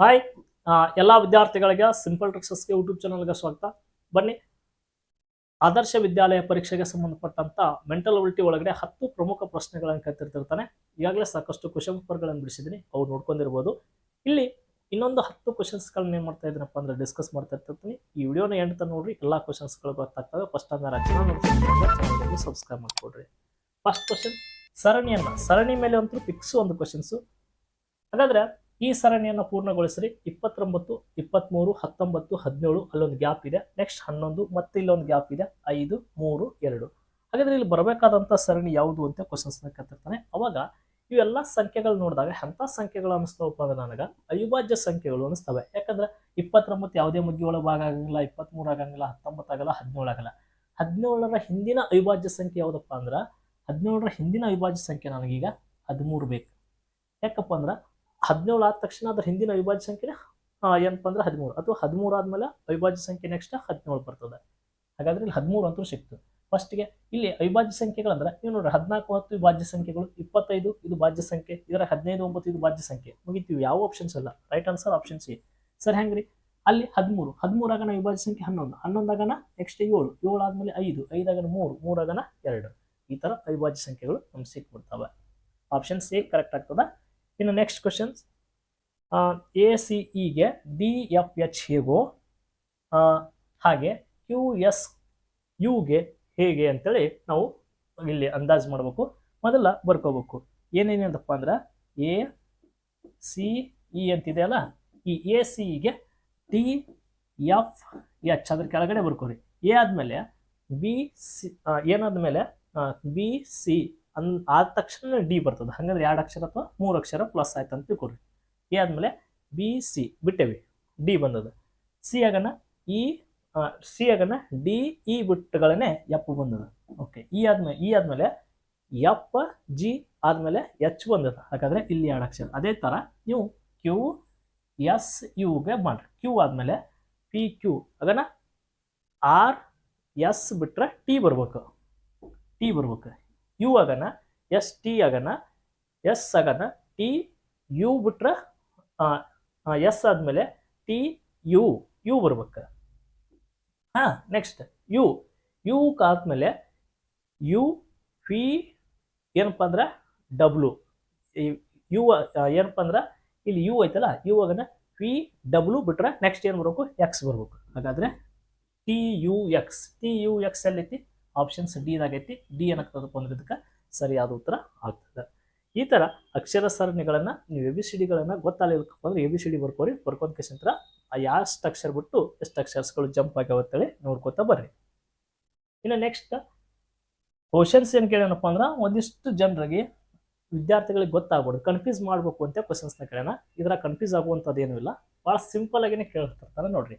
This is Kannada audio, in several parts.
ಹಾಯ್ ಎಲ್ಲ ವಿದ್ಯಾರ್ಥಿಗಳಿಗೆ ಸಿಂಪಲ್ ಟ್ರಿಕ್ಸಸ್ಗೆ ಯೂಟ್ಯೂಬ್ ಚಾನಲ್ಗೆ ಸ್ವಾಗತ. ಬನ್ನಿ. ಆದರ್ಶ ವಿದ್ಯಾಲಯ ಪರೀಕ್ಷೆಗೆ ಸಂಬಂಧಪಟ್ಟಂತ ಮೆಂಟಲ್ ಅಬಿಲಿಟಿ ಒಳಗಡೆ ಹತ್ತು ಪ್ರಮುಖ ಪ್ರಶ್ನೆಗಳನ್ನು ಕತ್ತಿರ್ತಿರ್ತಾನೆ ಈಗಾಗಲೇ ಸಾಕಷ್ಟು ಕ್ವಶನ್ ಪೇಪರ್ಗಳನ್ನು ಬಿಡಿಸಿದ್ದೀನಿ ಅವ್ರು ನೋಡ್ಕೊಂಡಿರ್ಬೋದು. ಇಲ್ಲಿ ಇನ್ನೊಂದು ಹತ್ತು ಕ್ವಶನ್ಸ್ಗಳನ್ನ ಏನು ಮಾಡ್ತಾ ಇದ್ದೀನಪ್ಪ ಅಂದ್ರೆ ಡಿಸ್ಕಸ್ ಮಾಡ್ತಾ ಇರ್ತಿರ್ತೀನಿ. ಈ ವಿಡಿಯೋನ ಎಂಡ್ ತನಕ ನೋಡ್ರಿ. ಎಲ್ಲ ಕ್ವಶನ್ಸ್ಗಳು ಗೊತ್ತಾಗ್ತವೆ. ಫಸ್ಟ್ ಅಂದ್ರೆ ಚಾನಲ್ ಸಬ್ಸ್ಕ್ರೈಬ್ ಮಾಡ್ಕೊಡ್ರಿ. ಫಸ್ಟ್ ಕ್ವಶನ್ ಸರಣಿಯನ್ನು, ಸರಣಿ ಮೇಲೆ ಅಂತೂ ಫಿಕ್ಸ್ ಒಂದು ಕ್ವಶನ್ಸು ಹಾಗಾದ್ರೆ ಈ ಸರಣಿಯನ್ನು ಪೂರ್ಣಗೊಳಿಸ್ರಿ. ಇಪ್ಪತ್ತೊಂಬತ್ತು ಇಪ್ಪತ್ತ್ಮೂರು ಹತ್ತೊಂಬತ್ತು, ಹದಿನೇಳು ಅಲ್ಲೊಂದು ಗ್ಯಾಪ್ ಇದೆ. ನೆಕ್ಸ್ಟ್ ಹನ್ನೊಂದು, ಮತ್ತೆ ಇಲ್ಲೊಂದು ಗ್ಯಾಪ್ ಇದೆ. ಐದು, ಮೂರು, ಎರಡು. ಹಾಗಾದ್ರೆ ಇಲ್ಲಿ ಬರಬೇಕಾದಂಥ ಸರಣಿ ಯಾವುದು ಅಂತ ಕ್ವಶನ್ಸ್ನ ಕತ್ತಿರ್ತಾನೆ ಅವಾಗ ಇವೆಲ್ಲ ಸಂಖ್ಯೆಗಳು ನೋಡಿದಾಗ ಎಂಥ ಸಂಖ್ಯೆಗಳು ಅನಿಸ್ತವಪ್ಪ ಅಂದ್ರೆ ನನಗೆ ಅವಿಭಾಜ್ಯ ಸಂಖ್ಯೆಗಳು ಅನಿಸ್ತವೆ. ಯಾಕಂದ್ರೆ ಇಪ್ಪತ್ತೊಂಬತ್ತು ಯಾವುದೇ ಮುಗ್ಗಿ ಒಳಗೆ ಭಾಗ ಆಗಂಗಿಲ್ಲ ಇಪ್ಪತ್ತ್ಮೂರು ಆಗಂಗಿಲ್ಲ, ಹತ್ತೊಂಬತ್ತು ಆಗಲ್ಲ, ಹದಿನೇಳು ಆಗಲ್ಲ. ಹದಿನೇಳರ ಹಿಂದಿನ ಅವಿಭಾಜ್ಯ ಸಂಖ್ಯೆ ಯಾವುದಪ್ಪ ಅಂದ್ರೆ ಹದಿನೇಳರ ಹಿಂದಿನ ಅವಿಭಾಜ್ಯ ಸಂಖ್ಯೆ ನನಗೀಗ ಹದಿಮೂರು ಬೇಕು. ಯಾಕಪ್ಪ ಅಂದ್ರೆ ಹದಿನೇಳು ಆದ ತಕ್ಷಣ ಅದರ ಹಿಂದಿನ ಅವಿಭಾಜ್ಯ ಸಂಖ್ಯೆ ಏನಪ್ಪ ಅಂದ್ರೆ ಹದಿಮೂರು. ಅಥವಾ ಹದಿಮೂರು ಆದ್ಮೇಲೆ ಅವಿಭಾಜ್ಯ ಸಂಖ್ಯೆ ನೆಕ್ಸ್ಟ್ ಹದಿನೇಳು ಬರ್ತದೆ. ಹಾಗಾದ್ರೆ ಇಲ್ಲಿ ಹದಿಮೂರು ಅಂತೂ ಸಿಕ್ತು. ಫಸ್ಟ್ಗೆ ಇಲ್ಲಿ ಅವಿಭಾಜ್ಯ ಸಂಖ್ಯೆಗಳಂದ್ರೆ ನೀವು ನೋಡ್ರಿ ಹದಿನಾಲ್ಕು ಹತ್ತು ವಿಭಾಜ್ಯ ಸಂಖ್ಯೆಗಳು, ಇಪ್ಪತ್ತೈದು ಇದು ಭಾಜ್ಯ ಸಂಖ್ಯೆ, ಇದರ ಹದಿನೈದು ಒಂಬತ್ತು ಇದು ಭಾಜ್ಯ ಸಂಖ್ಯೆ. ಮುಗಿತೀವಿ, ಯಾವ ಆಪ್ಷನ್ಸ್ ಅಲ್ಲ right answer option C sir, ಹೆಂಗ್ರಿ? ಅಲ್ಲಿ ಹದಿಮೂರು ಹದಿಮೂರಾಗನ ವಿಭಾಜ್ಯ ಸಂಖ್ಯೆ ಹನ್ನೊಂದು ಹನ್ನೊಂದಾಗನ ನೆಕ್ಸ್ಟ್ ಏಳು ಏಳು ಆದ್ಮೇಲೆ ಐದು ಐದಾಗನ ಮೂರು ಮೂರಾಗನ ಎರಡು. ಈ ಥರ ಅವಿಭಾಜ್ಯ ಸಂಖ್ಯೆಗಳು ನಮ್ಗೆ ಸಿಕ್ಬಿಡ್ತವೆ. ಆಪ್ಷನ್ ಸಿ ಕರೆಕ್ಟ್ ಆಗ್ತದ. ಇನ್ನು ನೆಕ್ಸ್ಟ್ ಕ್ವಶನ್ಸ್ ಎ ಸಿ ಇಗೆ ಡಿ ಎಫ್ ಎಚ್ ಹೇಗೋ ಹಾಗೆ ಕ್ಯೂ ಎಸ್ ಯುಗೆ ಹೇಗೆ ಅಂತೇಳಿ ನಾವು ಇಲ್ಲಿ ಅಂದಾಜು ಮಾಡಬೇಕು. ಮೊದಲ ಬರ್ಕೋಬೇಕು. ಏನೇನಂತಪ್ಪ ಅಂದ್ರೆ ಎ ಸಿ ಇ ಅಂತಿದೆಯಲ್ಲ ಈ ಎ ಸಿ ಇಗೆ ಡಿ ಎಫ್ ಎಚ್ ಅದ್ರ ಕೆಳಗಡೆ ಬರ್ಕೋರಿ. ಎ ಆದಮೇಲೆ ಬಿ ಸಿ ಏನಾದ್ಮೇಲೆ ಬಿ ಸಿ ಅನ್ ಆದ ತಕ್ಷಣ ಡಿ ಬರ್ತದೆ. ಹಾಗಂದ್ರೆ ಎರಡು ಅಕ್ಷರ ಅಥವಾ ಮೂರು ಅಕ್ಷರ ಪ್ಲಸ್ ಆಯ್ತು ಅಂತ ತಿಳ್ಕೊಡ್ರಿ ಎ ಆದ್ಮೇಲೆ ಬಿ, ಸಿ ಬಿಟ್ಟೇವಿ. ಡಿ ಬಂದದ. ಸಿ ಆಗನ ಇ ಸಿ ಆಗನ ಡಿ, ಇ ಬಿಟ್ಟುಗಳನ್ನೇ ಎಪ್ ಬಂದದ. ಓಕೆ, ಇ ಆದ್ಮೇಲೆ ಇ ಆದ್ಮೇಲೆ ಎಪ್ ಜಿ ಆದ್ಮೇಲೆ ಎಚ್ ಬಂದದ. ಹಾಗಾದ್ರೆ ಇಲ್ಲಿ ಎರಡು ಅಕ್ಷರ. ಅದೇ ಥರ ನೀವು ಕ್ಯೂ, ಎಸ್ ಯುಗೆ ಮಾಡ್ರಿ. ಕ್ಯೂ ಆದ್ಮೇಲೆ ಪಿ, ಕ್ಯೂ ಆಗನ ಆರ್, ಎಸ್ ಬಿಟ್ರೆ ಟಿ ಬರ್ಬೇಕು. ಟಿ ಬರ್ಬೇಕು. ಯು ಆಗನ ಎಸ್ ಟಿ ಆಗನ ಎಸ್ ಆಗನ ಟಿ ಯು ಬಿಟ್ರೆ ಎಸ್ ಆದಮೇಲೆ ಟಿ ಯು ಯು ಬರ್ಬೇಕು. ಹಾಂ ನೆಕ್ಸ್ಟ್ ಯು ಯು ಕಾದ್ಮೇಲೆ ಯು, ಪಿ, ಏನಪ್ಪ ಅಂದ್ರೆ ಡಬ್ಲು ಯು ಏನಪ್ಪ ಅಂದ್ರೆ, ಇಲ್ಲಿ ಯು ಐತಲ್ಲ, ಯು ಆಗನ ಪಿ ಡಬ್ಲು ಬಿಟ್ರೆ ನೆಕ್ಸ್ಟ್ ಏನು ಬರ್ಬೇಕು, ಎಕ್ಸ್ ಬರ್ಬೇಕು. ಹಾಗಾದ್ರೆ T U X, T U X ಎಲ್ಲೈತಿ options D ಏನಾಗೈತಿ ಡಿ ಏನಾಗ್ತದಪ್ಪ ಅಂದ್ರೆ ಇದಕ್ಕೆ ಸರಿಯಾದ ಉತ್ತರ ಆಗ್ತದೆ. ಈ ಥರ ಅಕ್ಷರ ಸರಣಿಗಳನ್ನು ನೀವು ಎ ಬಿ ಸಿ ಡಿಗಳನ್ನು ಗೊತ್ತಾಗಲಿಲ್ಲಪ್ಪ ಅಂದ್ರೆ ಎ ಬಿ ಸಿ ಡಿ ಬರ್ಕೋರಿ ಆ ಎಷ್ಟು ಅಕ್ಷರ ಬಿಟ್ಟು ಎಷ್ಟು ಅಕ್ಷರಸ್ಗಳು ಜಂಪ್ ಆಗ್ಯಾವ ನೋಡ್ಕೋತಾ ನೋಡ್ಕೊತಾ ಬರ್ರಿ. ಇನ್ನು ನೆಕ್ಸ್ಟ್ ಕ್ವಶನ್ಸ್ ಏನು ಕೇಳೋಣಪ್ಪ ಅಂದ್ರೆ ಒಂದಿಷ್ಟು ಜನರಿಗೆ ವಿದ್ಯಾರ್ಥಿಗಳಿಗೆ ಗೊತ್ತಾಗ್ಬಾರ್ದು ಕನ್ಫ್ಯೂಸ್ ಮಾಡಬೇಕು ಅಂತ ಕ್ವಶನ್ಸ್ನ ಕೇಳೋಣ. ಇದರ ಕನ್ಫ್ಯೂಸ್ ಆಗುವಂಥದ್ದು ಏನೂ ಇಲ್ಲ ಭಾಳ ಸಿಂಪಲ್ ಆಗಿನೇ ಕೇಳ್ತಿರ್ತಾರೆ ನೋಡ್ರಿ.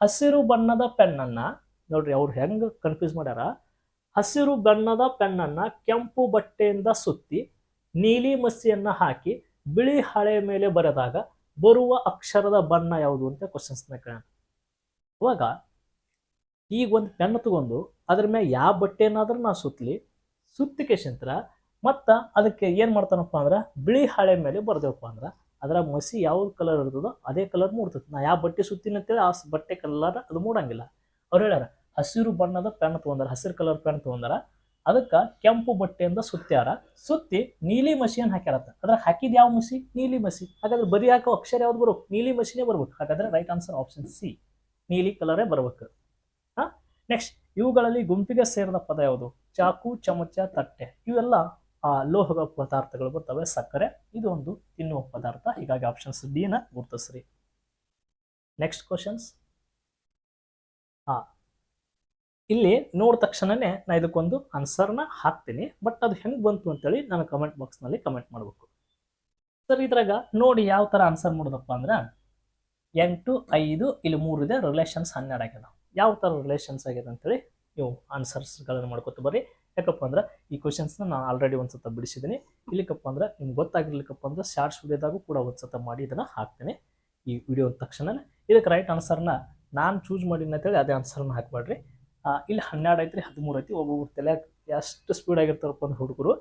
ಹಸಿರು ಬಣ್ಣದ ಪೆನ್ನನ್ನು ನೋಡ್ರಿ ಅವ್ರು ಹೆಂಗೆ ಕನ್ಫ್ಯೂಸ್ ಮಾಡ್ಯಾರ? ಹಸಿರು ಬಣ್ಣದ ಪೆನ್ನನ್ನು ಕೆಂಪು ಬಟ್ಟೆಯಿಂದ ಸುತ್ತಿ ನೀಲಿ ಮಸಿಯನ್ನ ಹಾಕಿ ಬಿಳಿ ಹಳೆ ಮೇಲೆ ಬರೆದಾಗ ಬರುವ ಅಕ್ಷರದ ಬಣ್ಣ ಯಾವುದು ಅಂತ ಕ್ವಶನ್ಸ್ನ ಕೇಳೋಣ. ಅವಾಗ ಈಗ ಒಂದು ಪೆನ್ ತಗೊಂಡು ಅದ್ರ ಮೇಲೆ ಯಾವ ಬಟ್ಟೆನಾದ್ರೂ ನಾ ಸುತ್ತಲಿ ಸುತ್ತಿಕೆಶಂತ್ರ ಮತ್ತು ಅದಕ್ಕೆ ಏನು ಮಾಡ್ತಾನಪ್ಪ ಅಂದ್ರೆ ಬಿಳಿ ಹಳೆ ಮೇಲೆ ಬರ್ದೇವಪ್ಪ ಅಂದ್ರೆ ಅದರ ಮಸಿ ಯಾವ ಕಲರ್ ಇರ್ತದೋ ಅದೇ ಕಲರ್ ಮೂಡ್ತದೆ ನಾ ಯಾವ ಬಟ್ಟೆ ಸುತ್ತೀನಿ ಅಂತೇಳಿ ಆ ಬಟ್ಟೆ ಕಲರ್ ಅದು ಮೂಡಂಗಿಲ್ಲ. ಅವ್ರು ಹೇಳ್ಯಾರ ಹಸಿರು ಬಣ್ಣದ ಪೆನ್ ತೊಗೊಂಡಾರ ಹಸಿರು ಕಲರ್ ಪೆನ್ ತೊಗೊಂಡಾರ ಅದಕ್ಕೆ ಕೆಂಪು ಬಟ್ಟೆಯಿಂದ ಸುತ್ತಾರ ಸುತ್ತಿ ನೀಲಿ ಮಸಿಯನ್ನು ಹಾಕ್ಯಾರತ್ತ. ಅದ್ರ ಹಾಕಿದ ಯಾವ ಮಸಿ ನೀಲಿ ಮಸಿ ಹಾಗಾದ್ರೆ ಬರೀ ಹಾಕೋ ಅಕ್ಷರ ಯಾವ್ದು ಬರ್ಬೇಕು? ನೀಲಿ ಮಸಿನೇ ಬರ್ಬೇಕು. ಹಾಗಾದ್ರೆ ರೈಟ್ ಆನ್ಸರ್ ಆಪ್ಷನ್ ಸಿ ನೀಲಿ ಕಲರೇ ಬರ್ಬೇಕು. ಹಾ? ನೆಕ್ಸ್ಟ್ ಇವುಗಳಲ್ಲಿ ಗುಂಪಿಗೆ ಸೇರಿದ ಪದ ಯಾವುದು? ಚಾಕು ಚಮಚ ತಟ್ಟೆ. ಇವೆಲ್ಲ ಆ, ಲೋಹದ ಪದಾರ್ಥಗಳು ಬರ್ತವೆ. ಸಕ್ಕರೆ ಇದು ಒಂದು ತಿನ್ನುವ ಪದಾರ್ಥ. ಹೀಗಾಗಿ ಆಪ್ಷನ್ಸ್ ಡಿ ನ ಗುರುತಿಸ್ರಿ. ನೆಕ್ಸ್ಟ್ ಕ್ವಶನ್ಸ್ ಹಾ ಇಲ್ಲಿ ನೋಡಿದ ತಕ್ಷಣನೇ ನಾ ಇದಕ್ಕೊಂದು ಆನ್ಸರ್ನ ಹಾಕ್ತೀನಿ ಬಟ್ ಅದು ಹೆಂಗೆ ಬಂತು ಅಂತೇಳಿ ನಾನು ಕಮೆಂಟ್ ಬಾಕ್ಸ್ನಲ್ಲಿ ಕಮೆಂಟ್ ಮಾಡಬೇಕು. ಸರ್ ಇದ್ರಾಗ ನೋಡಿ ಯಾವ ಥರ ಆನ್ಸರ್ ಮಾಡೋದಪ್ಪ ಅಂದ್ರೆ, ಎಂಟು, ಐದು, ಇಲ್ಲಿ ಮೂರು ಇದೆ ರಿಲೇಷನ್ಸ್ ಹನ್ನೆರಡು ಆಗ್ಯದ. ಯಾವ ಥರ ರಿಲೇಷನ್ಸ್ ಆಗಿದೆ ಅಂತೇಳಿ ನೀವು ಆನ್ಸರ್ಸ್ಗಳನ್ನು ಮಾಡ್ಕೊತ ಬರ್ರಿ. ಯಾಕಪ್ಪ ಅಂದ್ರೆ, ಈ ಕ್ವಶನ್ಸ್ನ ನಾನು ಆಲ್ರೆಡಿ ಒಂದು ಸತ ಬಿಡಿಸಿದ್ದೀನಿ ಇಲ್ಲಿಕಪ್ಪ ಅಂದ್ರೆ, ನಿಮ್ಗೆ ಗೊತ್ತಾಗಿರ್ಲಿಕ್ಕಪ್ಪ ಅಂದ್ರೆ ಶಾರ್ಟ್ಸ್ ವಿಡಿಯೋದಾಗೂ ಕೂಡ ಒಂದು ಸತ ಮಾಡಿ ಇದನ್ನು ಹಾಕ್ತೇನೆ. ಈ ವಿಡಿಯೋ ತಕ್ಷಣ ಇದಕ್ಕೆ ರೈಟ್ ಆನ್ಸರ್ನ ನಾನು ಚೂಸ್ ಮಾಡಿನ ಅಂತೇಳಿ ಅದೇ ಆನ್ಸರ್ನ ಹಾಕ್ಬೇಡ್ರಿ. ಇಲ್ಲಿ ಹನ್ನೆರಡು ಐತ್ರಿ, ಹದಿಮೂರು ಐತಿ. ಒಬ್ಬೊಬ್ರು ತಲೆ ಎಷ್ಟು ಸ್ಪೀಡ್ ಆಗಿರ್ತಾರಪ್ಪ ಅಂತ ಹುಡುಗರು.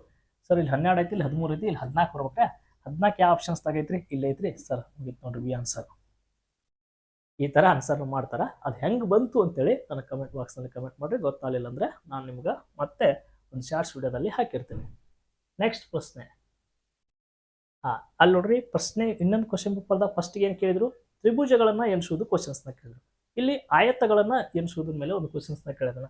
ಸರ್ ಇಲ್ಲಿ ಹನ್ನೆರಡು ಐತಿ, ಇಲ್ಲಿ ಹದಿಮೂರು ಐತಿ, ಇಲ್ಲಿ ಹದಿನಾಲ್ಕು ಬರ್ಬೇಕಾ ಹದಿನಾಲ್ಕು ಯಾವ ಆಪ್ಷನ್ಸ್ ಐತ್ರಿ? ಇಲ್ಲ ಐತ್ರಿ. ಸರ್ ಮುಗಿತು ನೋಡ್ರಿ ಬಿ ಆನ್ಸರ್ ಈ ಥರ ಆನ್ಸರ್ ಮಾಡ್ತಾರೆ. ಅದು ಹೆಂಗೆ ಬಂತು ಅಂತೇಳಿ ನನ್ನ ಕಮೆಂಟ್ ಬಾಕ್ಸ್ನಲ್ಲಿ ಕಮೆಂಟ್ ಮಾಡಿರಿ. ಗೊತ್ತಾಗಲಿಲ್ಲ ಅಂದರೆ ನಾನು ನಿಮ್ಗೆ ಮತ್ತೆ ಒಂದು ಶಾರ್ಟ್ಸ್ ವಿಡಿಯೋದಲ್ಲಿ ಹಾಕಿರ್ತೀನಿ. ನೆಕ್ಸ್ಟ್ ಪ್ರಶ್ನೆ. ಹಾಂ ಅಲ್ಲಿ ನೋಡ್ರಿ, ಪ್ರಶ್ನೆ ಇನ್ನೊಂದು ಕ್ವಶನ್ ಪೇಪರ್ದಾಗ ಫಸ್ಟಿಗೆ ಏನು ಕೇಳಿದ್ರು? ತ್ರಿಭುಜಗಳನ್ನು ಎಣಿಸುವುದು ಕ್ವಶನ್ಸ್ನ ಕೇಳಿದ್ರು. ಇಲ್ಲಿ ಆಯತಗಳನ್ನು ಎನಿಸುವುದ್ರ ಮೇಲೆ ಒಂದು ಕ್ವಶನ್ಸ್ನ ಕೇಳಿದಾನೆ.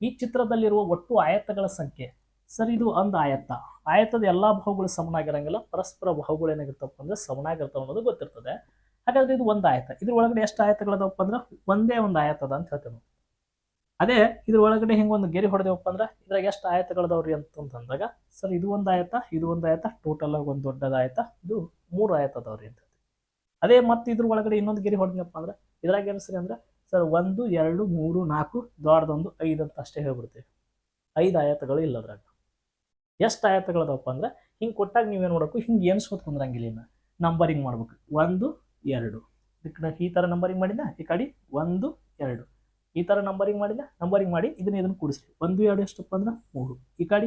ಈ ಚಿತ್ರದಲ್ಲಿರುವ ಒಟ್ಟು ಆಯತಗಳ ಸಂಖ್ಯೆ. ಸರ್, ಇದು ಒಂದು ಆಯತ ಆಯತದ ಎಲ್ಲ ಬಾಹುಗಳು ಸಮನಾಗಿರಂಗಿಲ್ಲ ಪರಸ್ಪರ ಬಾಹುಗಳು ಏನಾಗಿರ್ತಪ್ಪ ಅಂದ್ರೆ ಸಮನಾಗಿರ್ತಾವ ಅನ್ನೋದು ಗೊತ್ತಿರ್ತದೆ. ಹಾಗಾದ್ರೆ ಇದು ಒಂದು ಆಯತ ಇದ್ರ ಒಳಗಡೆ ಎಷ್ಟು ಆಯತಗಳದಪ್ಪ ಅಂದ್ರೆ ಒಂದೇ ಒಂದು ಆಯತದ ಅಂತ ಹೇಳ್ತೇವೆ ಅದೇ ಇದ್ರ ಒಳಗಡೆ ಹಿಂಗೆ ಒಂದು ಗೆರೆ ಹೊಡೆದೇವಪ್ಪ ಅಂದ್ರೆ ಇದ್ರಾಗ ಎಷ್ಟು ಆಯತಗಳದವ್ರಿ ಅಂತಂದಾಗ ಸರ್, ಇದು ಒಂದು ಆಯತ ಇದು ಒಂದು ಆಯತ ಟೋಟಲ್ ಆಗಿ ಒಂದು ದೊಡ್ಡದಾಯತ ಇದು ಮೂರು ಆಯತ ಅದಾವ್ರಿ ಅಂತ. ಅದೇ ಮತ್ತೆ ಇದ್ರ ಒಳಗಡೆ ಇನ್ನೊಂದು ಗೆರೆ ಹೊಡೆದಪ್ಪ ಅಂದ್ರೆ, ಇದ್ರಾಗ ಏನು ಸರಿ ಅಂದ್ರೆ, ಸರ್ ಒಂದು, ಎರಡು, ಮೂರು, ನಾಲ್ಕು ದೊಡ್ಡದೊಂದು ಐದು ಅಂತ ಅಷ್ಟೇ ಹೇಳ್ಬಿಡ್ತೀವಿ. ಐದು ಆಯತಗಳು ಇಲ್ಲ ಅದ್ರಾಗ ಎಷ್ಟು ಆಯತಗಳದಪ್ಪ ಅಂದ್ರೆ, ಹಿಂಗೆ ಕೊಟ್ಟಾಗ ನೀವೇನು ಮಾಡಬೇಕು, ಹಿಂಗೆ ಎನ್ಸ್ಕೊತ ಕುಂದ್ರಂಗಿಲ್ಲ ಇನ್ನು. ನಂಬರಿಂಗ್ ಮಾಡ್ಬೇಕು. ಒಂದು, ಎರಡು. ಈ ಥರ ನಂಬರಿಂಗ್ ಮಾಡಿದ ಈ ಕಡೆ ಒಂದು, ಎರಡು. ಈ ಥರ ನಂಬರಿಂಗ್ ಮಾಡಿದ ನಂಬರಿಂಗ್ ಮಾಡಿ ಇದನ್ನ ಇದನ್ನು ಕೂಡಿಸ್ರಿ. ಒಂದು, ಎರಡು ಎಷ್ಟಪ್ಪ ಅಂದ್ರೆ, ಮೂರು. ಈ ಕಡೆ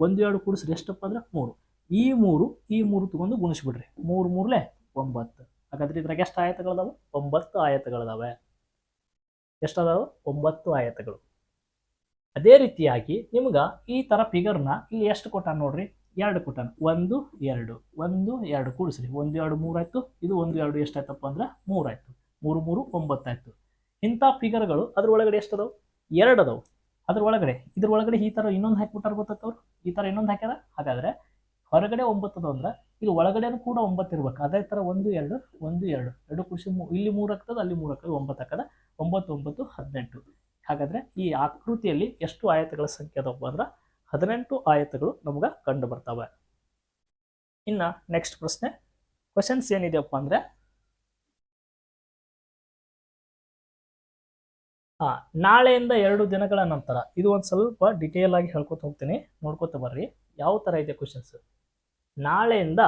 ಒಂದು, ಎರಡು ಕೂಡಿಸ್ರಿ ಎಷ್ಟಪ್ಪ ಅಂದ್ರೆ, ಮೂರು. ಈ ಮೂರು ಈ ಮೂರು ತಗೊಂಡು ಗುಣಿಸ್ಬಿಡ್ರಿ. ಮೂರು ಮೂರಲೇ ಒಂಬತ್ತು. ಹಾಗಾದ್ರೆ ಇದ್ರಾಗ ಎಷ್ಟು ಆಯತಗಳದಾವೆ? ಒಂಬತ್ತು ಆಯತಗಳದಾವೆ. ಎಷ್ಟದಾವೆ? ಒಂಬತ್ತು ಆಯತಗಳು. ಅದೇ ರೀತಿಯಾಗಿ ನಿಮ್ಗೆ ಈ ಥರ ಫಿಗರ್ನ ಇಲ್ಲಿ ಎಷ್ಟು ಕೊಟ್ಟಾನ ನೋಡ್ರಿ? ಎರಡು ಕೊಟ್ಟಾನ. ಒಂದು, ಎರಡು. ಒಂದು, ಎರಡು ಕೂಡಿಸ್ರಿ. ಒಂದು, ಎರಡು ಆಯ್ತು. ಇದು ಒಂದು, ಎರಡು ಎಷ್ಟಾಯ್ತಪ್ಪ ಅಂದ್ರೆ ಮೂರು ಆಯ್ತು. ಮೂರು ಮೂರು ಒಂಬತ್ತಾಯ್ತು ಇಂಥ ಫಿಗರ್ಗಳು ಅದ್ರ ಒಳಗಡೆ ಎಷ್ಟು ಎರಡು ಅದಾವು. ಅದ್ರ ಒಳಗಡೆ. ಇದ್ರ ಒಳಗಡೆ ಈ ಥರ ಇನ್ನೊಂದು ಹಾಕಿಬಿಟ್ಟಾರ ಗೊತ್ತಾಗ್ತವ್ರು? ಈ ಥರ ಇನ್ನೊಂದು ಹಾಕ್ಯಾರ? ಹಾಗಾದ್ರೆ ಹೊರಗಡೆ ಒಂಬತ್ತು ಅಂದ್ರೆ ಇಲ್ಲಿ ಒಳಗಡೆನೂ ಕೂಡ ಒಂಬತ್ತು ಇರ್ಬೇಕು. ಅದೇ ಥರ ಒಂದು, ಎರಡು ಒಂದು, ಎರಡು. ಎರಡು ಖುಷಿ ಇಲ್ಲಿ ಮೂರು ಆಗ್ತದೆ, ಅಲ್ಲಿ ಮೂರು ಆಗ್ತದೆ, ಒಂಬತ್ತು ಹಾಕದ ಒಂಬತ್ತು ಒಂಬತ್ತು, ಹದಿನೆಂಟು. ಹಾಗಾದ್ರೆ ಈ ಆಕೃತಿಯಲ್ಲಿ ಎಷ್ಟು ಆಯತಗಳ ಸಂಖ್ಯೆ ಅದಾವಪ್ಪ ಅಂದ್ರೆ ಹದಿನೆಂಟು ಆಯತಗಳು ನಮ್ಗೆ ಕಂಡು ಬರ್ತವೆ. ಇನ್ನ ನೆಕ್ಸ್ಟ್ ಪ್ರಶ್ನೆ ಕ್ವಶನ್ಸ್ ಏನಿದೆಯಪ್ಪ ಅಂದ್ರೆ, ಹಾ, ನಾಳೆಯಿಂದ ಎರಡು ದಿನಗಳ ನಂತರ, ಇದು ಒಂದು ಸ್ವಲ್ಪ ಡಿಟೇಲ್ ಆಗಿ ಹೇಳ್ಕೊತ ಹೋಗ್ತೀನಿ. ನೋಡ್ಕೊತ ಬರ್ರಿ. ಯಾವ ಥರ ಇದೆ ಕ್ವಶನ್ಸ್ ನಾಳೆಯಿಂದ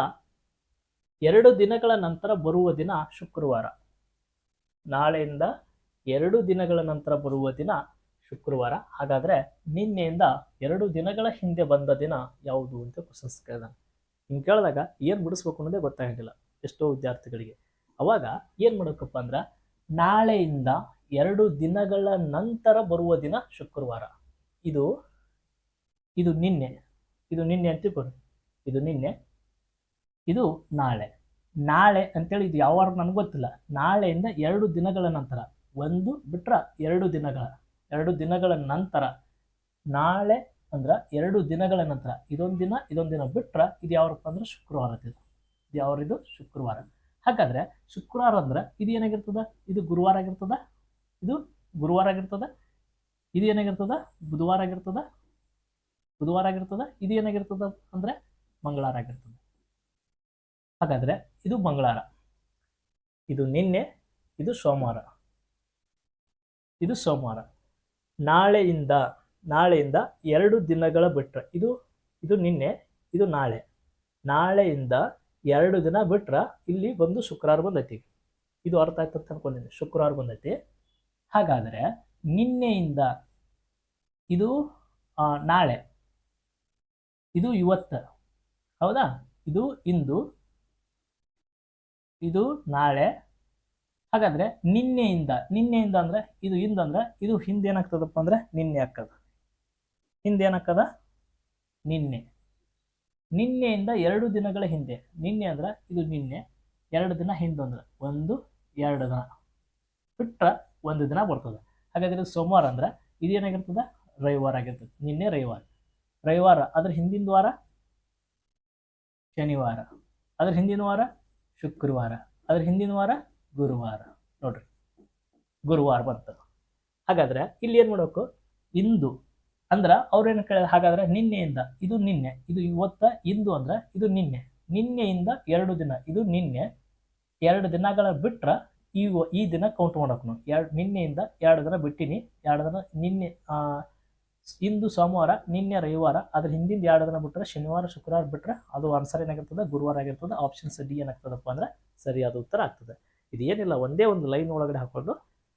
ಎರಡು ದಿನಗಳ ನಂತರ ಬರುವ ದಿನ ಶುಕ್ರವಾರ. ನಾಳೆಯಿಂದ ಎರಡು ದಿನಗಳ ನಂತರ ಬರುವ ದಿನ ಶುಕ್ರವಾರ. ಹಾಗಾದರೆ ನಿನ್ನೆಯಿಂದ ಎರಡು ದಿನಗಳ ಹಿಂದೆ ಬಂದ ದಿನ ಯಾವುದು ಅಂತ ಕ್ವಶನ್ಸ್ ಕೇಳಿದಾನೆ. ಹಿಂಗೆ ಕೇಳಿದಾಗ ಏನು ಬಿಡಿಸ್ಬೇಕು ಅನ್ನೋದೇ ಗೊತ್ತಾಗಿಲ್ಲ ಎಷ್ಟೋ ವಿದ್ಯಾರ್ಥಿಗಳಿಗೆ. ಅವಾಗ ಏನು ಮಾಡಬೇಕಪ್ಪ ಅಂದ್ರೆ ನಾಳೆಯಿಂದ ಎರಡು ದಿನಗಳ ನಂತರ ಬರುವ ದಿನ ಶುಕ್ರವಾರ. ಇದು ಇದು ನಿನ್ನೆ ಇದು ನಿನ್ನೆ ಅಂತ ತಿಳ್ಕೊಳ್ಳಿ ಇದು ನಿನ್ನೆ, ಇದು ನಾಳೆ. ನಾಳೆ ಅಂತೇಳಿ ಇದು ಯಾವ ನನಗೆ ಗೊತ್ತಿಲ್ಲ. ನಾಳೆಯಿಂದ ಎರಡು ದಿನಗಳ ನಂತರ, ಒಂದು ಬಿಟ್ರ ಎರಡು ದಿನಗಳ ಎರಡು ದಿನಗಳ ನಂತರ, ನಾಳೆ ಅಂದ್ರೆ ಎರಡು ದಿನಗಳ ನಂತರ, ಇದೊಂದು ದಿನ ಇದೊಂದು ದಿನ ಬಿಟ್ರ ಇದು ಯಾವಪ್ಪ ಅಂದ್ರೆ ಶುಕ್ರವಾರ ಇದು ಇದು ಯಾವ್ರಿದು? ಶುಕ್ರವಾರ. ಹಾಗಾದ್ರೆ ಶುಕ್ರವಾರ ಅಂದ್ರೆ ಇದು ಏನಾಗಿರ್ತದ? ಇದು ಗುರುವಾರ ಆಗಿರ್ತದ? ಇದು ಗುರುವಾರ ಆಗಿರ್ತದ? ಇದು ಏನಾಗಿರ್ತದ? ಬುಧವಾರ ಆಗಿರ್ತದ? ಬುಧವಾರ ಆಗಿರ್ತದ? ಇದು ಏನಾಗಿರ್ತದ ಅಂದ್ರೆ ಮಂಗಳವಾರ ಆಗಿರ್ತದೆ. ಹಾಗಾದ್ರೆ ಇದು ಮಂಗಳಾರ ಇದು ನಿನ್ನೆ, ಇದು ಸೋಮವಾರ. ಇದು ಸೋಮವಾರ. ನಾಳೆಯಿಂದ ನಾಳೆಯಿಂದ ಎರಡು ದಿನಗಳ ಬಿಟ್ರೆ, ಇದು ಇದು ನಿನ್ನೆ, ಇದು ನಾಳೆ. ನಾಳೆಯಿಂದ ಎರಡು ದಿನ ಬಿಟ್ರ ಇಲ್ಲಿ ಬಂದು ಶುಕ್ರವಾರ ಬಂದೈತಿ ಇದು ಅರ್ಥ ಆಯ್ತು ಅಂತ ಅನ್ಕೊಂಡಿದ್ದೀನಿ. ಶುಕ್ರವಾರ ಬಂದೈತಿ. ಹಾಗಾದರೆ ನಿನ್ನೆಯಿಂದ ಇದು ನಾಳೆ. ಇದು ಇವತ್ತು. ಹೌದಾ? ಇದು ಇಂದು, ಇದು ನಾಳೆ. ಹಾಗಾದ್ರೆ ನಿನ್ನೆಯಿಂದ ನಿನ್ನೆಯಿಂದ ಅಂದ್ರೆ ಇದು ಇಂದಂದ್ರೆ ಇದು ಹಿಂದೆ ಏನಾಗ್ತದಪ್ಪ ಅಂದ್ರೆ ನಿನ್ನೆ ಆಗ್ತದ. ಹಿಂದೆ ಏನಾಗ್ತದ? ನಿನ್ನೆ. ನಿನ್ನೆಯಿಂದ ಎರಡು ದಿನಗಳ ಹಿಂದೆ. ನಿನ್ನೆ ಅಂದ್ರೆ ಇದು ನಿನ್ನೆ, ಎರಡು ದಿನ ಹಿಂದಂದ್ರೆ ಒಂದು, ಎರಡು ದಿನ. ಬಿಟ್ರ ಒಂದು ದಿನ ಬರ್ತದೆ. ಹಾಗಾದ್ರೆ ಸೋಮವಾರ ಅಂದ್ರೆ ಇದು ಏನಾಗಿರ್ತದ? ರವಿವಾರ ಆಗಿರ್ತದೆ. ನಿನ್ನೆ ರವಿವಾರ. ರವಿವಾರ ಅದ್ರ ಹಿಂದಿನ ವಾರ ಶನಿವಾರ. ಅದ್ರ ಹಿಂದಿನ ವಾರ ಶುಕ್ರವಾರ. ಅದ್ರ ಹಿಂದಿನ ವಾರ ಗುರುವಾರ. ನೋಡ್ರಿ. ಗುರುವಾರ ಬಂತು ಹಾಗಾದ್ರೆ ಇಲ್ಲಿ ಏನು ಮಾಡಬೇಕು? ಇಂದು. ಅಂದ್ರೆ ಅವ್ರೇನು ಕೇಳ ಹಾಗಾದ್ರೆ ನಿನ್ನೆಯಿಂದ. ಇದು ನಿನ್ನೆ. ಇದು ಇವತ್ತ, ಇಂದು ಅಂದ್ರೆ ಇದು ನಿನ್ನೆ. ನಿನ್ನೆಯಿಂದ ಎರಡು ದಿನ. ಇದು ನಿನ್ನೆ. ಎರಡು ದಿನಗಳ ಬಿಟ್ರೆ ಈ ಈ ದಿನ ಕೌಂಟ್ ಮಾಡಕ್ ಎರಡು ನಿನ್ನೆಯಿಂದ ಎರಡು ದಿನ ಬಿಟ್ಟಿನಿ. ಎರಡು ದಿನ ನಿನ್ನೆ ಇಂದು ಸೋಮವಾರ, ನಿನ್ನೆ ರವಿವಾರ ಅದ್ರ ಹಿಂದಿಂದ ಎರಡು ದಿನ ಬಿಟ್ಟರೆ ಶನಿವಾರ, ಶುಕ್ರವಾರ ಬಿಟ್ಟರೆ ಅದು ಆನ್ಸರ್ ಏನಾಗಿರ್ತದೆ ಗುರುವಾರ ಆಗಿರ್ತದೆ ಆಪ್ಷನ್ಸ್ ಡಿ ಏನಾಗ್ತದಪ್ಪ ಅಂದ್ರೆ ಸರಿಯಾದ ಉತ್ತರ ಆಗ್ತದೆ. ಇದು ಏನಿಲ್ಲ, ಒಂದೇ ಒಂದು ಲೈನ್ ಒಳಗಡೆ ಹಾಕೊಂಡು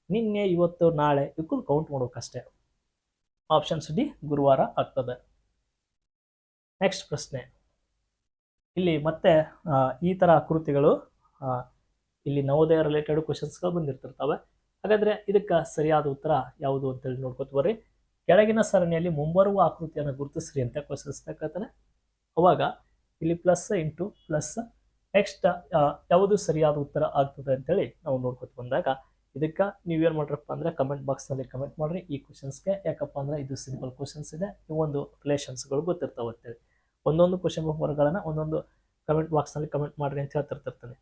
ನಿನ್ನೆ, ಇವತ್ತು, ನಾಳೆ ಇವಕ್ಕೂ ಕೌಂಟ್ ಮಾಡ್ಬೇಕಷ್ಟೇ ಆಪ್ಷನ್ಸ್ ಡಿ ಗುರುವಾರ ಆಗ್ತದೆ. ನೆಕ್ಸ್ಟ್ ಪ್ರಶ್ನೆ. ಇಲ್ಲಿ ಮತ್ತೆ ಈ ಥರ ಆಕೃತಿಗಳು ಇಲ್ಲಿ ನವೋದಯ ರಿಲೇಟೆಡ್ ಕ್ವಶನ್ಸ್ಗಳು ಬಂದಿರ್ತಿರ್ತವೆ. ಹಾಗಾದ್ರೆ ಇದಕ್ಕೆ ಸರಿಯಾದ ಉತ್ತರ ಯಾವುದು ಅಂತೇಳಿ ನೋಡ್ಕೊತ ಬರ್ರಿ. ಕೆಳಗಿನ ಸರಣಿಯಲ್ಲಿ ಮುಂಬರುವ ಆಕೃತಿಯನ್ನು ಗುರುತಿಸ್ರಿ ಅಂತ ಕ್ವಶನ್ಸ್ ಅವಾಗ ಇಲ್ಲಿ ಪ್ಲಸ್ ಇಂಟು ಪ್ಲಸ್ ನೆಕ್ಸ್ಟ್ ಯಾವುದು ಸರಿಯಾದ ಉತ್ತರ ಆಗ್ತದೆ ಅಂತೇಳಿ ನಾವು ನೋಡ್ಕೊತ ಬಂದಾಗ ಇದಕ್ಕೆ ಏನು ಮಾಡ್ರಪ್ಪ ಅಂದ್ರೆ ಕಮೆಂಟ್ ಬಾಕ್ಸ್ನಲ್ಲಿ ಕಮೆಂಟ್ ಮಾಡಿರಿ. ಈ ಕ್ವಶನ್ಸ್ಗೆ ಯಾಕಪ್ಪ ಅಂದ್ರೆ ಇದು ಸಿಂಪಲ್ ಕ್ವಶನ್ಸ್ ಇದೆ. ಒಂದು ರಿಲೇಷನ್ಸ್ಗಳು ಗೊತ್ತಿರ್ತಾವೆ ಅಂತೇಳಿ. ಒಂದೊಂದು ಕ್ವಶನ್ ಪೇಪರ್ಗಳನ್ನ ಒಂದೊಂದು ಕಮೆಂಟ್ ಬಾಕ್ಸ್ನಲ್ಲಿ ಕಮೆಂಟ್ ಮಾಡಿರಿ ಅಂತ ಹೇಳ್ತಿರ್ತಿರ್ತಾನೆ.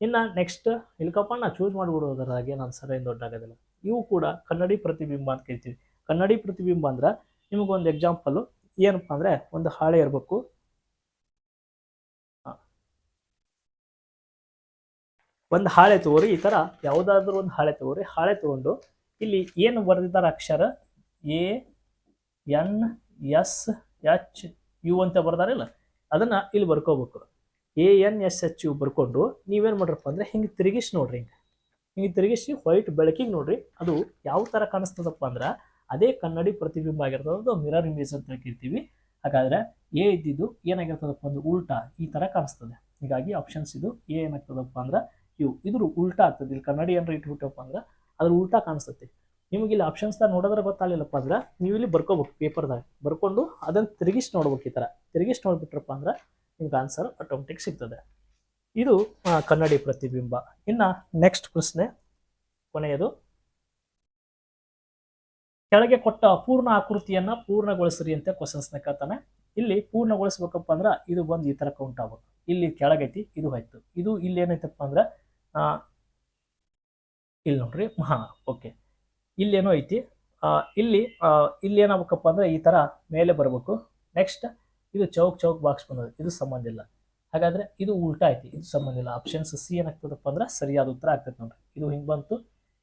ಇನ್ನು ನೆಕ್ಸ್ಟ್ ಇಲ್ಕಪ್ಪ ನಾ ಚೂಸ್ ಮಾಡಿಬಿಡೋದ್ರಾಗೆ ನಾನು ಸರಿ ಏನು ದೊಡ್ಡ ಆಗೋದಿಲ್ಲ ಇವು ಕೂಡ ಕನ್ನಡಿ ಪ್ರತಿಬಿಂಬ ಅಂತ ಕರಿತೀವಿ. ಕನ್ನಡಿ ಪ್ರತಿಬಿಂಬ ಅಂದ್ರೆ ನಿಮಗೊಂದು ಎಕ್ಸಾಂಪಲು ಏನಪ್ಪ ಅಂದ್ರೆ ಒಂದು ಹಾಳೆ ಇರಬೇಕು. ಒಂದು ಹಾಳೆ ತಗೋರಿ, ಈ ಥರ ಯಾವುದಾದ್ರೂ ಒಂದು ಹಾಳೆ ತಗೋರಿ. ಹಾಳೆ ತಗೊಂಡು ಇಲ್ಲಿ ಏನು ಬರೆದಿದ್ದಾರೆ ಅಕ್ಷರ? A, N, S, H, U ಅಂತ ಬರ್ದಾರಿಲ್ಲ ಅದನ್ನ ಇಲ್ಲಿ ಬರ್ಕೋಬೇಕು. A, N, S, H, U ಬರ್ಕೊಂಡು ನೀವೇನು ಮಾಡ್ರಪ್ಪ ಅಂದ್ರೆ ಹಿಂಗೆ ತಿರುಗಿಸಿ ನೋಡ್ರಿ ಹಿಂಗೆ. ಹಿಂಗೆ ತಿರುಗಿಸಿ ವೈಟ್ ಬೆಳಕಿಗೆ ನೋಡ್ರಿ ಅದು ಯಾವ ಥರ ಕಾಣಿಸ್ತದಪ್ಪ ಅಂದ್ರೆ ಅದೇ ಕನ್ನಡಿ ಪ್ರತಿಬಿಂಬ ಆಗಿರ್ತದೆ. ಮಿರರ್ ಇಮೇಜ್ ಅಂತ ಕರಿತೀವಿ ಹಾಗಾದ್ರೆ ಎ ಇದ್ದಿದ್ದು ಏನಾಗಿರ್ತದಪ್ಪ ಅಂದ್ರೆ ಉಲ್ಟಾ ಈ ತರ ಕಾಣಿಸ್ತದೆ. ಹೀಗಾಗಿ ಆಪ್ಷನ್ಸ್ ಇದು ಎ ಏನಾಗ್ತದಪ್ಪ ಅಂದ್ರೆ ಇವು ಇದ್ರ ಉಲ್ಟಾ ಆಗ್ತದೆ. ಇಲ್ಲಿ ಕನ್ನಡಿ ಏನಾರ ಇಟ್ಬಿಟ್ಟಪ್ಪ ಅಂದ್ರೆ ಅದ್ರ ಉಲ್ಟಾ ಕಾಣಿಸ್ತೈತಿ ನಿಮಗೆ ಇಲ್ಲಿ ಆಪ್ಷನ್ಸ್ದಾಗ ನೋಡಿದ್ರೆ ಗೊತ್ತಾಗಲಿಲ್ಲಪ್ಪ ಅಂದ್ರೆ ನೀವು ಇಲ್ಲಿ ಬರ್ಕೋಬೇಕು ಪೇಪರ್ದಾಗ ಬರ್ಕೊಂಡು ಅದನ್ನ ತಿರುಗಿಸಿ ನೋಡ್ಬೇಕು ಈ ಥರ ತಿರುಗಿಸಿ ನೋಡ್ಬಿಟ್ರಪ್ಪ ಅಂದ್ರೆ ನಿಮ್ಗೆ ಆನ್ಸರ್ ಆಟೋಮೆಟಿಕ್ ಸಿಗ್ತದೆ. ಇದು ಕನ್ನಡಿ ಪ್ರತಿಬಿಂಬ. ಇನ್ನು ನೆಕ್ಸ್ಟ್ ಪ್ರಶ್ನೆ, ಕೊನೆಯದು. ಕೆಳಗೆ ಕೊಟ್ಟ ಅಪೂರ್ಣ ಆಕೃತಿಯನ್ನ ಪೂರ್ಣಗೊಳಿಸ್ರಿ ಅಂತ ಕ್ವಶನ್ಸ್ನ ಕೇಳ್ತಾನೆ. ಇಲ್ಲಿ ಪೂರ್ಣಗೊಳಿಸ್ಬೇಕಪ್ಪ ಅಂದ್ರೆ ಇದು ಬಂದು ಈ ತರ ಕೌಂಟ್ ಆಗ್ಬೇಕು. ಇಲ್ಲಿ ಕೆಳಗೈತಿ ಇದು ಹೋಯ್ತು. ಇದು ಇಲ್ಲಿ ಏನೈತಪ್ಪ ಅಂದ್ರೆ ಇಲ್ಲಿ ನೋಡ್ರಿ ಮಹಾ ಓಕೆ ಇಲ್ಲೇನೋ ಐತಿ ಆ, ಇಲ್ಲಿ ಇಲ್ಲಿ ಏನಾಗಬೇಕಪ್ಪ ಅಂದ್ರೆ ಈ ತರ ಮೇಲೆ ಬರಬೇಕು. ನೆಕ್ಸ್ಟ್ ಇದು ಚೌಕ್ ಚೌಕ್ ಬಾಕ್ಸ್ ಬಂದದ ಇದು ಸಂಬಂಧ ಇಲ್ಲ. ಹಾಗಾದ್ರೆ ಇದು ಉಲ್ಟಾ ಐತಿ ಇದು ಸಂಬಂಧ ಇಲ್ಲ. ಆಪ್ಷನ್ಸ್ ಸಿ ಏನಾಗ್ತದಪ್ಪ ಅಂದ್ರೆ ಸರಿಯಾದ ಉತ್ತರ ಆಗ್ತದೆ ನೋಡ್ರಿ. ಇದು ಹಿಂಗೆ ಬಂತು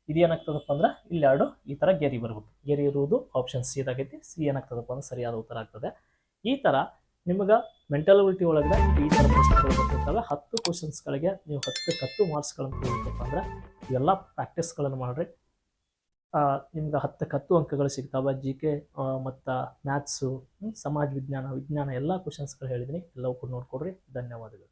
ಇದು ಏನಾಗ್ತದಪ್ಪ ಅಂದ್ರೆ ಇಲ್ಲಿ ಎರಡು ಈ ಥರ ಗೆರಿ ಬರ್ಬೇಕು. ಗೆರಿ ಇರುವುದು ಆಪ್ಷನ್ ಸಿ ಇದಾಗೈತಿ. ಸಿ ಏನಾಗ್ತದಪ್ಪ ಅಂದ್ರೆ ಸರಿಯಾದ ಉತ್ತರ ಆಗ್ತದೆ. ಈ ಥರ ನಿಮ್ಗೆ ಮೆಂಟಲಿಟಿ ಒಳಗಡೆ ಈ ಥರ ಪ್ರಶ್ನೆಗಳು ಬರ್ತಿರ್ತವೆ ಹತ್ತು ಕ್ವಶನ್ಸ್ಗಳಿಗೆ ನೀವು ಹತ್ತು ಹತ್ತು ಮಾರ್ಕ್ಸ್ಗಳನ್ನು ತಗೋಬೇಕಪ್ಪ ಅಂದ್ರೆ ಇವೆಲ್ಲ ಪ್ರಾಕ್ಟೀಸ್ಗಳನ್ನು ಮಾಡಿರಿ. ನಿಮ್ಗೆ ಹತ್ತಕ್ಕೆ ಹತ್ತು ಅಂಕಗಳು ಸಿಗ್ತಾವೆ. ಜಿ ಕೆ ಮತ್ತು ಮ್ಯಾಥ್ಸು ಸಮಾಜ ವಿಜ್ಞಾನ ವಿಜ್ಞಾನ ಎಲ್ಲ ಕ್ವಶನ್ಸ್ಗಳು ಹೇಳಿದ್ದೀನಿ ಎಲ್ಲವೂ ಕೂಡ ನೋಡ್ಕೊಡ್ರಿ. ಧನ್ಯವಾದಗಳು.